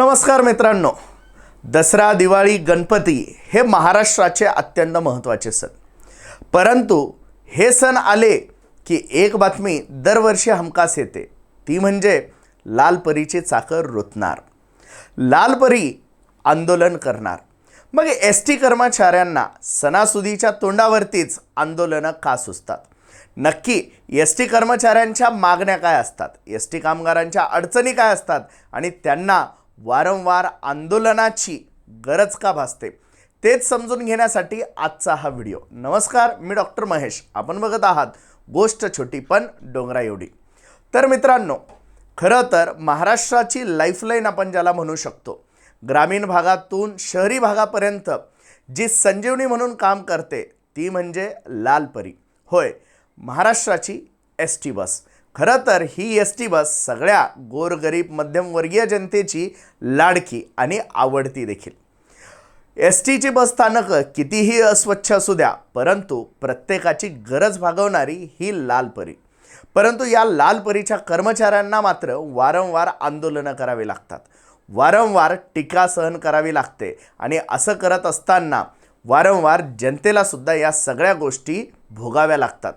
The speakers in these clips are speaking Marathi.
नमस्कार मित्रांनो. दसरा दिवाळी गणपती हे महाराष्ट्राचे अत्यंत महत्त्वाचे सण. परंतु हे सण आले की एक बातमी दरवर्षी हमखास येते. ती म्हणजे लालपरीची चाकर रुतणार. लालपरी आंदोलन करणार. मग एस टी कर्मचाऱ्यांना सणासुदीच्या तोंडावरतीच आंदोलनं का सुचतात? नक्की एस टी कर्मचाऱ्यांच्या मागण्या काय असतात? एस टी कामगारांच्या अडचणी काय असतात? आणि त्यांना वारंवार आंदोलनाची गरज का भासते? तेच समजून घेण्यासाठी आजचा हा व्हिडिओ. नमस्कार मी डॉक्टर महेश. आपण बघत आहात गोष्ट छोटी पण डोंगरा एवढी. तर मित्रांनो खरं तर महाराष्ट्राची लाईफलाईन आपण ज्याला म्हणू शकतो ग्रामीण भागातून शहरी भागापर्यंत जी संजीवनी म्हणून काम करते ती म्हणजे लालपरी होय महाराष्ट्राची एस टी बस खरं तर ही एस टी बस सगळ्या गोरगरीब मध्यमवर्गीय जनतेची लाडकी आणि आवडती देखील. एस टीची बस स्थानकं कितीही अस्वच्छ असू द्या परंतु प्रत्येकाची गरज भागवणारी ही लाल परी. परंतु या लाल परीच्या कर्मचाऱ्यांना मात्र वारंवार आंदोलनं करावी लागतात. वारंवार टीका सहन करावी लागते आणि असं करत असताना वारंवार जनतेला सुद्धा या सगळ्या गोष्टी भोगाव्या लागतात.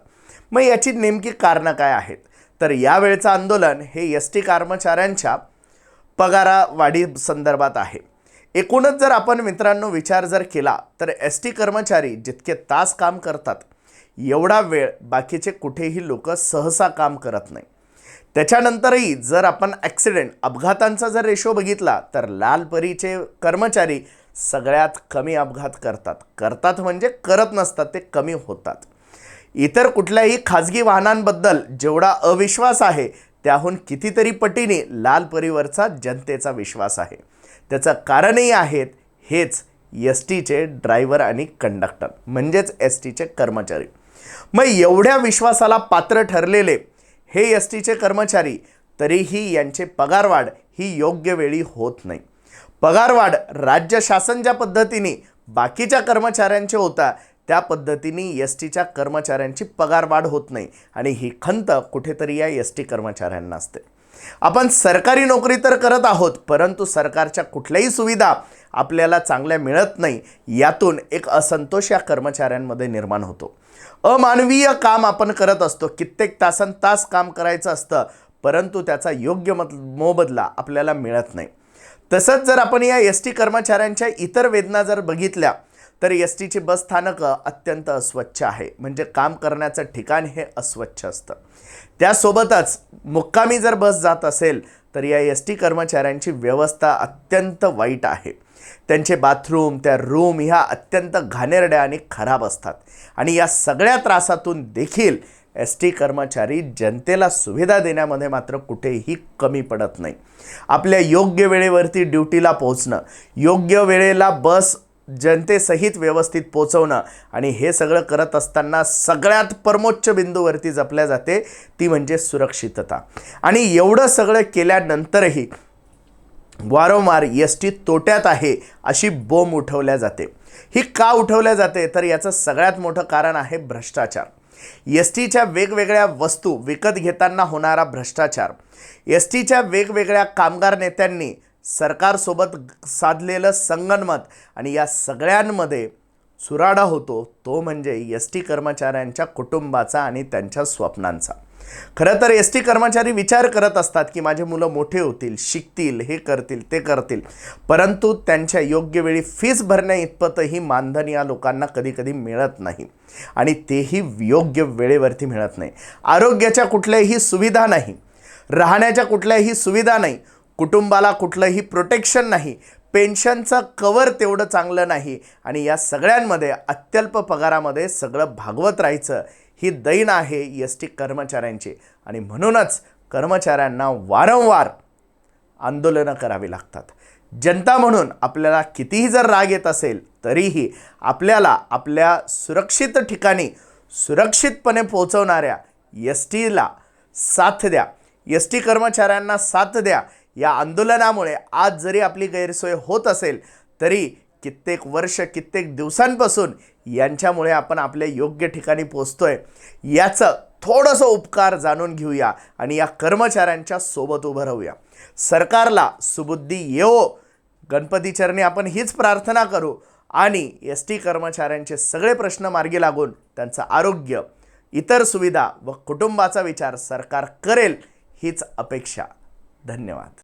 मग याची नेमकी कारणं काय आहेत? तर यावेळचं आंदोलन हे एस टी कर्मचाऱ्यांच्या पगारावाढी संदर्भात आहे. एकूणच जर आपण मित्रांनो विचार जर केला तर एस टी कर्मचारी जितके तास काम करतात एवढा वेळ बाकीचे कुठेही लोक सहसा काम करत नाही. त्याच्यानंतरही जर आपण ॲक्सिडेंट अपघातांचा जर रेशो बघितला तर लाल परीचे कर्मचारी सगळ्यात कमी अपघात करतात. करतात म्हणजे करत नसतात ते कमी होतात. इतर कुठल्याही खाजगी वाहनांबद्दल जेवढा अविश्वास आहे त्याहून कितीतरी पटीने लाल परीवरचा जनतेचा विश्वास आहे. त्याचं कारणही आहेत हेच एस टीचे ड्रायव्हर आणि कंडक्टर म्हणजेच एस टीचे कर्मचारी. मग एवढ्या विश्वासाला पात्र ठरलेले हे एस टीचे कर्मचारी तरीही यांचे पगारवाढ ही योग्य वेळी होत नाही. पगारवाढ राज्य शासन ज्या पद्धतीने बाकीच्या कर्मचाऱ्यांचे होता त्या पद्धतीने एस टीच्या कर्मचाऱ्यांची पगारवाढ होत नाही आणि ही खंत कुठेतरी या एस टी कर्मचाऱ्यांना असते. आपण सरकारी नोकरी तर करत आहोत परंतु सरकारच्या कुठल्याही सुविधा आपल्याला चांगल्या मिळत नाही यातून एक असंतोष या कर्मचाऱ्यांमध्ये निर्माण होतो. अमानवीय काम आपण करत असतो कित्येक तासन तास काम करायचं असतं परंतु त्याचा योग्य मत मोबदला आपल्याला मिळत नाही. तसंच जर आपण या एस टी कर्मचाऱ्यांच्या इतर वेदना जर बघितल्या तर एस टीची बस स्थानकं अत्यंत अस्वच्छ आहे. म्हणजे काम करण्याचं ठिकाण हे अस्वच्छ असतं. त्यासोबतच मुक्कामी जर बस जात असेल तर या एस टी कर्मचाऱ्यांची व्यवस्था अत्यंत वाईट आहे. त्यांचे बाथरूम त्या रूम ह्या अत्यंत घाणेरड्या आणि खराब असतात. आणि या सगळ्या त्रासातून देखील एस टी कर्मचारी जनतेला सुविधा देण्यामध्ये मात्र कुठेही कमी पडत नाही. आपल्या योग्य वेळेवरती ड्युटीला पोहोचणं योग्य वेळेला बस जनतेसहित व्यवस्थित पोचवणं आणि हे सगळं करत असताना सगळ्यात परमोच्च बिंदूवरती जपल्या जाते ती म्हणजे सुरक्षितता. आणि एवढं सगळं केल्यानंतरही वारंवार एस टी तोट्यात आहे अशी बोंब उठवल्या जाते. ही का उठवल्या जाते? तर याचं सगळ्यात मोठं कारण आहे भ्रष्टाचार. एस टीच्या वेगवेगळ्या वस्तू विकत घेताना होणारा भ्रष्टाचार. एस टीच्या वेगवेगळ्या कामगार नेत्यांनी सरकारसोबत साधलेलं संगनमत आणि या सगळ्यांमध्ये चुराडा होतो तो म्हणजे एस टी कर्मचाऱ्यांच्या कुटुंबाचा आणि त्यांच्या स्वप्नांचा. खरं तर एस टी कर्मचारी विचार करत असतात की माझे मुलं मोठे होतील शिकतील हे करतील ते करतील. परंतु त्यांच्या योग्य वेळी फीस भरण्या इतपतही मानधन या लोकांना कधीकधी मिळत नाही. आणि तेही योग्य वेळेवरती मिळत नाही. आरोग्याच्या कुठल्याही सुविधा नाही. राहण्याच्या कुठल्याही सुविधा नाही. कुटुंबाला कुठलंही प्रोटेक्शन नाही पेन्शनचं कवर तेवढं चांगलं नाही आणि या सगळ्यांमध्ये अत्यल्प पगारामध्ये सगळं भागवत राहायचं ही दैन आहे एस टी कर्मचाऱ्यांची. आणि म्हणूनच कर्मचाऱ्यांना वारंवार आंदोलनं करावी लागतात. जनता म्हणून आपल्याला कितीही जर राग येत असेल तरीही आपल्याला आपल्या सुरक्षित ठिकाणी सुरक्षितपणे पोहोचवणाऱ्या एस टीला साथ द्या. एस टी कर्मचाऱ्यांना साथ द्या. या आंदोलनामुळे आज जरी आपली गैरसोय होत असेल तरी कित्येक वर्ष कित्येक दिवसांपासून यांच्यामुळे आपण आपल्या योग्य ठिकाणी पोचतोय. याचं थोडंसं उपकार जाणून घेऊया आणि या कर्मचाऱ्यांच्या सोबत उभं राहूया. सरकारला सुबुद्धी येवो गणपतीचरणी आपण हीच प्रार्थना करू आणि एस टी कर्मचाऱ्यांचे सगळे प्रश्न मार्गी लागून त्यांचं आरोग्य इतर सुविधा व कुटुंबाचा विचार सरकार करेल हीच अपेक्षा. धन्यवाद.